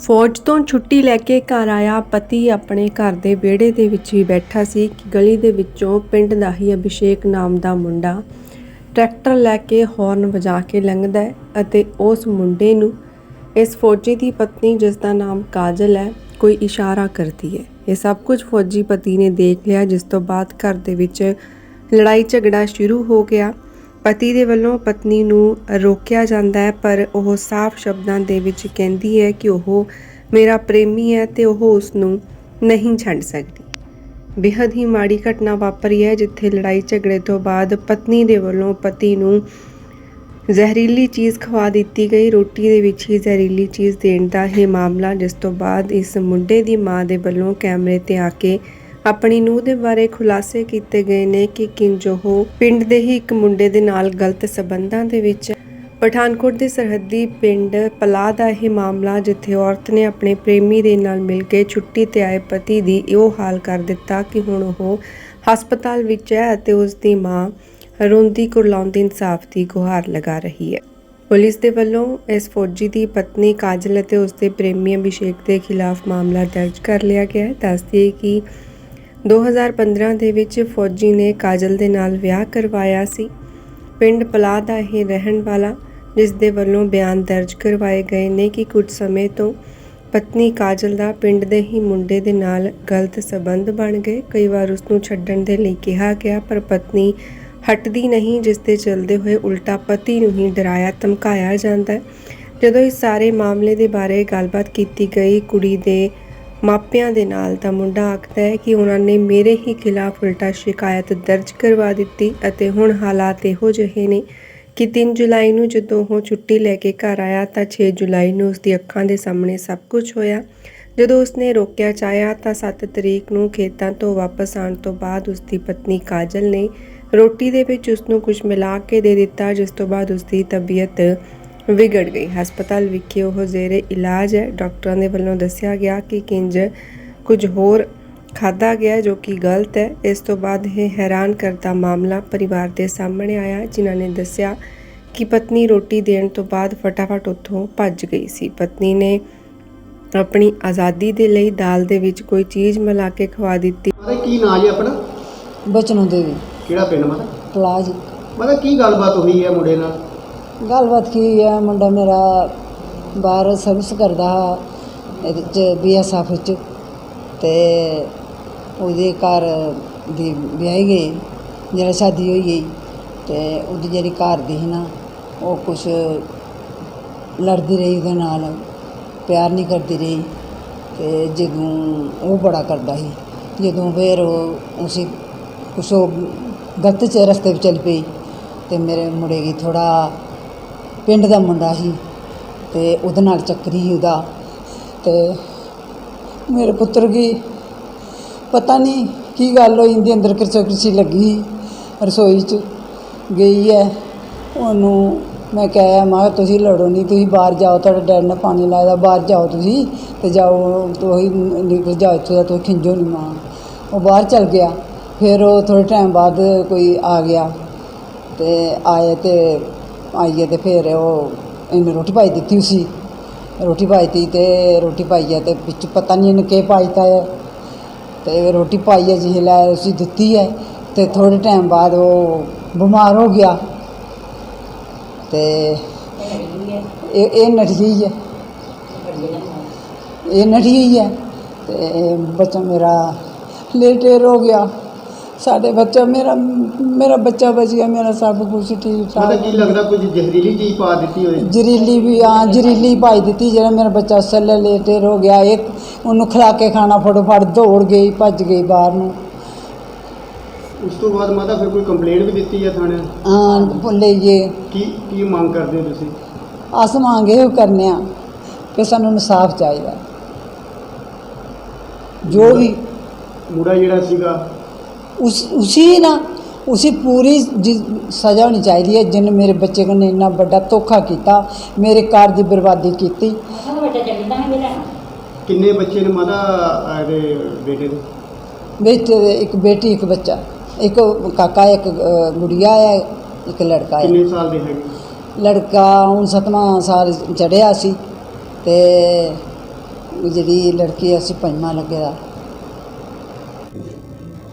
ਫੌਜ ਤੋਂ ਛੁੱਟੀ ਲੈ ਕੇ ਘਰ ਆਇਆ, ਪਤੀ ਆਪਣੇ ਘਰ ਦੇ ਵਿਹੜੇ ਦੇ ਵਿੱਚ ਹੀ ਬੈਠਾ ਸੀ। ਕਿ ਗਲੀ ਦੇ ਵਿੱਚੋਂ ਪਿੰਡ ਦਾ ਹੀ ਅਭਿਸ਼ੇਕ ਨਾਮ ਦਾ ਮੁੰਡਾ ਟਰੈਕਟਰ ਲੈ ਕੇ ਹਾਰਨ ਵਜਾ ਕੇ ਲੰਘਦਾ ਹੈ ਅਤੇ ਉਸ ਮੁੰਡੇ ਨੂੰ ਇਸ ਫੌਜੀ ਦੀ ਪਤਨੀ, ਜਿਸ ਦਾ ਨਾਮ ਕਾਜਲ ਹੈ, ਕੋਈ ਇਸ਼ਾਰਾ ਕਰਦੀ ਹੈ। ਇਹ ਸਭ ਕੁਝ ਫੌਜੀ ਪਤੀ ਨੇ ਦੇਖ ਲਿਆ, ਜਿਸ ਤੋਂ ਬਾਅਦ ਘਰ ਦੇ ਵਿੱਚ ਲੜਾਈ ਝਗੜਾ ਸ਼ੁਰੂ ਹੋ ਗਿਆ। ਪਤੀ ਦੇ ਵੱਲੋਂ ਪਤਨੀ ਨੂੰ ਰੋਕਿਆ ਜਾਂਦਾ ਹੈ, ਪਰ ਉਹ ਸਾਫ਼ ਸ਼ਬਦਾਂ ਦੇ ਵਿੱਚ ਕਹਿੰਦੀ ਹੈ ਕਿ ਉਹ ਮੇਰਾ ਪ੍ਰੇਮੀ ਹੈ ਤੇ ਉਹ ਉਸ ਨੂੰ ਨਹੀਂ ਛੱਡ ਸਕਦੀ। ਬੇहद ਹੀ ਮਾੜੀ ਘਟਨਾ ਵਾਪਰੀ ਹੈ, ਜਿੱਥੇ ਲੜਾਈ ਝਗੜੇ ਤੋਂ ਬਾਅਦ ਪਤਨੀ ਦੇ ਵੱਲੋਂ ਪਤੀ ਨੂੰ ਜ਼ਹਿਰੀਲੀ ਚੀਜ਼ ਖਵਾ ਦਿੱਤੀ ਗਈ। ਰੋਟੀ ਦੇ ਵਿੱਚ ਹੀ ਜ਼ਹਿਰੀਲੀ ਚੀਜ਼ ਦੇਣ ਦਾ ਇਹ ਮਾਮਲਾ, ਜਿਸ ਤੋਂ ਬਾਅਦ ਇਸ ਮੁੰਡੇ ਦੀ ਮਾਂ ਦੇ ਵੱਲੋਂ ਕੈਮਰੇ ਤੇ ਆ ਕੇ ਆਪਣੀ ਨੂੰਹ ਦੇ ਬਾਰੇ ਖੁਲਾਸੇ ਕੀਤੇ ਗਏ ਨੇ ਕਿ ਕਿੰਜ ਉਹ ਪਿੰਡ ਦੇ ਹੀ ਇੱਕ ਮੁੰਡੇ ਦੇ ਨਾਲ ਗਲਤ ਸਬੰਧਾਂ ਦੇ ਵਿੱਚ ਪਠਾਨਕੋਟ ਦੇ ਸਰਹੱਦੀ ਪਿੰਡ ਪਲਾਹ ਦਾ ਇਹ ਮਾਮਲਾ, ਜਿੱਥੇ ਔਰਤ ਨੇ ਆਪਣੇ ਪ੍ਰੇਮੀ ਦੇ ਨਾਲ ਮਿਲ ਕੇ ਛੁੱਟੀ ਤੇ ਆਏ ਪਤੀ ਦੀ ਇਹੋ ਹਾਲ ਕਰ ਦਿੱਤਾ ਕਿ ਹੁਣ ਉਹ ਹਸਪਤਾਲ ਵਿੱਚ ਹੈ ਅਤੇ ਉਸ ਦੀ ਮਾਂ ਰੋਂਦੀ ਕੁਰਲਾਉਂਦੀ ਇਨਸਾਫ ਦੀ ਗੁਹਾਰ ਲਗਾ ਰਹੀ ਹੈ। ਪੁਲਿਸ ਦੇ ਵੱਲੋਂ ਇਸ ਫੌਜੀ ਦੀ ਪਤਨੀ ਕਾਜਲ ਅਤੇ ਉਸ ਦੇ ਪ੍ਰੇਮੀ ਅਭਿਸ਼ੇਕ ਦੇ ਖਿਲਾਫ ਮਾਮਲਾ ਦਰਜ ਕਰ ਲਿਆ ਗਿਆ ਹੈ। ਦੱਸਦੀ ਕਿ 2015 ਦੇ ਵਿੱਚ ਫੌਜੀ ਨੇ ਕਾਜਲ ਦੇ ਨਾਲ ਵਿਆਹ ਕਰਵਾਇਆ ਸੀ। ਪਿੰਡ ਪਲਾਹ ਦਾ ਇਹ ਰਹਿਣ ਵਾਲਾ, ਜਿਸ ਦੇ ਵੱਲੋਂ ਬਿਆਨ ਦਰਜ ਕਰਵਾਏ ਗਏ ਨੇ ਕਿ ਕੁਝ ਸਮੇਂ ਤੋਂ ਪਤਨੀ ਕਾਜਲ ਦਾ ਪਿੰਡ ਦੇ ਹੀ ਮੁੰਡੇ ਦੇ ਨਾਲ ਗਲਤ ਸਬੰਧ ਬਣ ਗਏ। ਕਈ ਵਾਰ ਉਸ ਨੂੰ ਛੱਡਣ ਦੇ ਲਈ ਕਿਹਾ ਗਿਆ, ਪਰ ਪਤਨੀ ਹਟਦੀ ਨਹੀਂ, ਜਿਸ ਦੇ ਚਲਦੇ ਹੋਏ ਉਲਟਾ ਪਤੀ ਨੂੰ ਹੀ ਡਰਾਇਆ, ਧਮਕਾਇਆ ਜਾਂਦਾ ਹੈ। ਜਦੋਂ ਇਸ ਸਾਰੇ ਮਾਮਲੇ ਦੇ ਬਾਰੇ ਗੱਲਬਾਤ ਕੀਤੀ ਗਈ, ਕੁੜੀ ਦੇ ਮਾਪਿਆਂ ਦੇ ਨਾਲ ਤਾਂ ਮੁੰਡਾ ਆਖਦਾ ਹੈ ਕਿ ਉਹਨਾਂ ਨੇ ਮੇਰੇ ਹੀ ਖਿਲਾਫ ਉਲਟਾ ਸ਼ਿਕਾਇਤ ਦਰਜ ਕਰਵਾ ਦਿੱਤੀ ਅਤੇ ਹੁਣ ਹਾਲਾਤ ਇਹੋ ਜਿਹੇ ਨੇ ਕਿ 3 ਜੁਲਾਈ ਨੂੰ ਜਦੋਂ ਉਹ ਛੁੱਟੀ ਲੈ ਕੇ ਘਰ ਆਇਆ ਤਾਂ 6 ਜੁਲਾਈ ਨੂੰ ਉਸ ਦੀ ਅੱਖਾਂ ਦੇ ਸਾਹਮਣੇ ਸਭ ਕੁਝ ਹੋਇਆ। ਜਦੋਂ ਉਸਨੇ ਰੋਕਿਆ ਚਾਹਿਆ ਤਾਂ 7 ਤਰੀਕ ਨੂੰ ਖੇਤਾਂ ਤੋਂ ਵਾਪਸ ਆਉਣ ਤੋਂ ਬਾਅਦ ਉਸ ਦੀ ਪਤਨੀ ਕਾਜਲ ਨੇ ਰੋਟੀ ਦੇ ਵਿੱਚ ਉਸ ਨੂੰ ਕੁਝ ਮਿਲਾ ਕੇ ਦੇ ਦਿੱਤਾ, ਜਿਸ ਤੋਂ ਬਾਅਦ ਉਸ ਦੀ ਤਬੀਅਤ ਵਿਗੜ ਗਈ। ਹਸਪਤਾਲ ਵਿਖੇ ਉਹ ਜ਼ੇਰੇ ਇਲਾਜ ਹੈ। ਡਾਕਟਰਾਂ ਦੇ ਵੱਲੋਂ ਦੱਸਿਆ ਗਿਆ ਕਿ ਕਿੰਜ ਕੁਝ ਹੋਰ ਖਾਦਾ ਗਿਆ ਜੋ ਕਿ ਗਲਤ ਹੈ। ਇਸ ਤੋਂ ਬਾਅਦ ਇਹ ਹੈਰਾਨ ਕਰਦਾ ਮਾਮਲਾ ਪਰਿਵਾਰ ਦੇ ਸਾਹਮਣੇ ਆਇਆ ਜਿਨ੍ਹਾਂ ਨੇ ਦੱਸਿਆ ਕਿ ਪਤਨੀ ਰੋਟੀ ਦੇਣ ਤੋਂ ਬਾਅਦ ਫਟਾਫਟ ਉੱਥੋਂ ਭੱਜ ਗਈ ਸੀ। ਪਤਨੀ ਨੇ ਆਪਣੀ ਆਜ਼ਾਦੀ ਦੇ ਲਈ ਦਾਲ ਦੇ ਵਿੱਚ ਕੋਈ ਚੀਜ਼ ਮਿਲਾ ਕੇ ਖਵਾ ਦਿੱਤੀ। ਮਤਲਬ ਕੀ ਨਾਂ ਜੀ ਆਪਣਾ? ਬਚਨੋਂ ਦੇਵੀ। ਕਿਹੜਾ ਪਿੰਡ ਮਤਲਬ ਪਲਾਜ। ਮਤਲਬ ਕੀ ਗੱਲਬਾਤ ਹੋਈ ਹੈ ਮੁੰਡੇ ਨਾਲ? ਗੱਲਬਾਤ ਕੀ ਹੈ ਮੁੰਡਾ ਮੇਰਾ ਬਾਹਰ ਸਰਵਿਸ ਕਰਦਾ ਇਹਦੇ ਚ ਬੀਐਸਐਫ ਚ ਤੇ ਉਹਦੇ ਘਰ ਦੀ ਵਿਆਹੀ ਗਈ, ਜਿਹੜਾ ਸ਼ਾਦੀ ਹੋਈ ਗਈ। ਤੇ ਉਹਦੀ ਜਿਹੜੀ ਘਰ ਦੀ ਸੀ ਨਾ, ਉਹ ਕੁਛ ਲੜਦੀ ਰਹੀ ਉਹਦੇ ਨਾਲ, ਪਿਆਰ ਨਹੀਂ ਕਰਦੀ ਰਹੀ। ਤੇ ਜਦੋਂ ਉਹ ਬੜਾ ਕਰਦਾ ਸੀ, ਜਦੋਂ ਫਿਰ ਉਹ ਉਸੇ ਕੁਛ ਉਹ ਗਲਤ ਚ ਰਸਤੇ 'ਤੇ ਚੱਲ ਪਈ। ਤੇ ਮੇਰੇ ਮੁੰਡੇ ਦੀ ਥੋੜਾ ਪਿੰਡ ਦਾ ਮੁੰਡਾ ਸੀ ਤੇ ਉਹਦੇ ਨਾਲ ਚੱਕਰੀ ਸੀ ਉਹਦਾ ਤੇ ਮੇਰੇ ਪੁੱਤਰ ਕੀ ਪਤਾ ਨਹੀਂ ਕੀ ਗੱਲ ਹੋਈ, ਇਹਦੇ ਅੰਦਰ ਕਿਰਚਾ ਕਿਰਚੀ ਲੱਗੀ ਰਸੋਈ 'ਚ ਗਈ ਹੈ। ਉਹਨੂੰ ਮੈਂ ਕਿਹਾ, ਮੈਂ ਤੁਸੀਂ ਲੜੋ ਨਹੀਂ ਤੁਸੀਂ ਬਾਹਰ ਜਾਓ, ਤੁਹਾਡੇ ਡੈਡ ਨੇ ਪਾਣੀ ਲਾਇਆ ਬਾਹਰ ਜਾਓ ਤੁਸੀਂ ਤੇ ਜਾਓ, ਤੁਸੀਂ ਨਿਕਲ ਜਾਓ ਇੱਥੋਂ ਦਾ, ਤੁਸੀਂ ਖਿੰਜੋ ਨਹੀਂ ਮਾਂ। ਉਹ ਬਾਹਰ ਚਲ ਗਿਆ, ਫਿਰ ਉਹ ਥੋੜੇ ਟਾਈਮ ਬਾਅਦ ਕੋਈ ਆ ਗਿਆ ਤੇ ਆਏ ਤੇ ਆਈਏ ਤੇ ਫਿਰ ਉਹ ਇਹਨੂੰ ਰੋਟੀ ਪਾਈ ਦਿੱਤੀ ਸੀ। ਰੋਟੀ ਪਾਈ ਤੀ ਤੇ ਰੋਟੀ ਪਾਈ ਹੈ ਤੇ ਵਿੱਚ ਪਤਾ ਨਹੀਂ ਇਹਨੇ ਕੀ ਪਾਈਤਾ ਹੈ ਤੇ ਰੋਟੀ ਪਾਈ ਹੈ ਜਿਹੇ ਲੈ ਉਸੀ ਦਿੱਤੀ ਹੈ ਤੇ ਥੋੜੇ ਟਾਈਮ ਬਾਅਦ ਉਹ ਬਿਮਾਰ ਹੋ ਗਿਆ। ਤੇ ਇਹ ਇਹ ਨਠ ਗਈ ਹੈ ਇਹ ਨਠ ਗਈ ਹੈ ਤੇ ਬੱਚਾ ਮੇਰਾ ਲੇਟੇਰ ਹੋ ਗਿਆ। ਸਾਡੇ ਬੱਚਾ ਮੇਰਾ ਮੇਰਾ ਬੱਚਾ ਬਚ ਗਿਆ ਮੇਰਾ ਸਭ ਕੁਝ ਠੀਕ ਮਤਲਬ ਠਾਕ ਕੀ ਲੱਗਦਾ ਕੁਝ ਜ਼ਹਿਰੀਲੀ ਚੀਜ਼ ਪਾ ਦਿੱਤੀ ਹੋਈ ਜ਼ਰੀਲੀ ਵੀ ਆ ਜ਼ਰੀਲੀ ਪਾਈ ਦਿੱਤੀ ਜਿਹੜਾ ਮੇਰਾ ਬੱਚਾ ਸੱਲੇ ਲੇਟੇਰ ਹੋ ਗਿਆ ਇੱਕ ਉਹਨੂੰ ਖਿਲਾ ਕੇ ਖਾਣਾ ਫਟੋਫਟ ਦੌੜ ਗਈ ਭੱਜ ਗਈ ਬਾਹਰ ਨੂੰ। ਉਸ ਤੋਂ ਬਾਅਦ ਮਾਤਾ ਫਿਰ ਕੋਈ ਕੰਪਲੇਂਟ ਵੀ ਦਿੱਤੀ ਹੈ ਥਾਣੇ ਹਾਂ ਭੁੱਲੇ ਜੇ ਕੀ ਕੀ ਮੰਗ ਕਰਦੇ ਹੋ ਤੁਸੀਂ? ਅਸ ਮੰਗੇ ਉਹ ਕਰਨੇ ਆ ਕਿ ਸਾਨੂੰ ਇਨਸਾਫ ਚਾਹੀਦਾ। ਜੋ ਵੀ ਮੁੰਡਾ ਜਿਹੜਾ ਸੀਗਾ ਉਸ ਉसी ਨਾ ਉਸੇ ਪੂਰੀ ਸਜ਼ਾ ਹੋਣੀ ਚਾਹੀਦੀ ਹੈ ਜਿਨ ਮੇਰੇ ਬੱਚੇ ਕੋਲ ਇੰਨਾ ਵੱਡਾ ਧੋਖਾ ਕੀਤਾ ਮੇਰੇ ਘਰ ਦੀ ਬਰਬਾਦੀ ਕੀਤੀ ਕਿੰਨੇ ਬੱਚੇ ਨੇ ਮਾਤਾ ਇਹਦੇ ਬੇਟੇ ਦੇ ਬੇਟੇ ਦੇ ਇੱਕ ਬੇਟੀ ਇੱਕ ਬੱਚਾ ਇੱਕ ਕਾਕਾ ਇੱਕ ਗੁੜੀਆ ਹੈ ਇੱਕ ਲੜਕਾ ਹੈ ਕਿੰਨੇ ਸਾਲ ਦੇ ਹੈਗੇ ਲੜਕਾ ਹੁਣ ਸਤਵਾਂ ਸਾਲ ਚੜਿਆ ਸੀ ਤੇ ਜਿਹੜੀ ਲੜਕੀ ਆ ਸੀ ਪੰਜਵਾਂ ਲੱਗੇ ਦਾ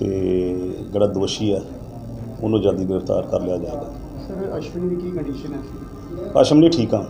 ਤੇ ਜਿਹੜਾ ਦੋਸ਼ੀ ਹੈ ਉਹਨੂੰ ਜਲਦੀ ਗ੍ਰਿਫਤਾਰ ਕਰ ਲਿਆ ਜਾਏਗਾ। ਸਰ ਅਸ਼ਵਨੀ ਦੀ ਕੀ ਕੰਡੀਸ਼ਨ ਹੈ? ਆਸ਼ਮ ਨਹੀਂ ਠੀਕ ਆ।